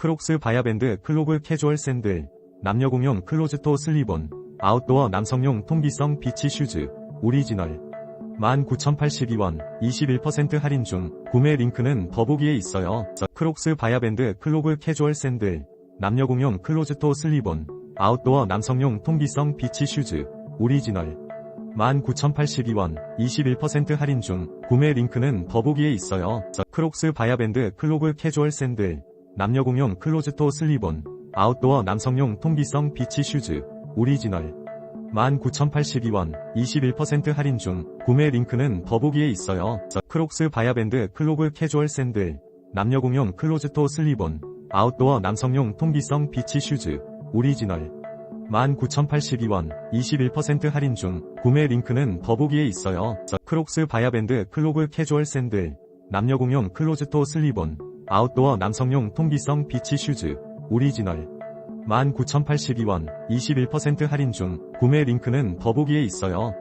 크록스 바야밴드 클로그 캐주얼 샌들, 남녀공용 클로즈토 슬리본, 아웃도어 남성용 통기성 비치 슈즈, 오리지널. 19,082원, 21% 할인 중, 구매 링크는 더보기에 있어요. 크록스 바야밴드 클로그 캐주얼 샌들, 남녀공용 클로즈토 슬리본, 아웃도어 남성용 통기성 비치 슈즈, 오리지널. 19,082원, 21% 할인 중, 구매 링크는 더보기에 있어요. 크록스 바야밴드 클로그 캐주얼 샌들, 남녀공용 클로즈토 슬리본, 아웃도어 남성용 통기성 비치 슈즈, 오리지널. 19,082원, 21% 할인 중, 구매 링크는 더보기에 있어요. 크록스 바야밴드 클로그 캐주얼 샌들, 남녀공용 클로즈토 슬리본, 아웃도어 남성용 통기성 비치 슈즈, 오리지널. 19,082원, 21% 할인 중, 구매 링크는 더보기에 있어요. 크록스 바야밴드 클로그 캐주얼 샌들, 남녀공용 클로즈토 슬리본, 아웃도어 남성용 통기성 비치 슈즈, 오리지널. 19,082원, 21% 할인 중, 구매 링크는 더보기에 있어요.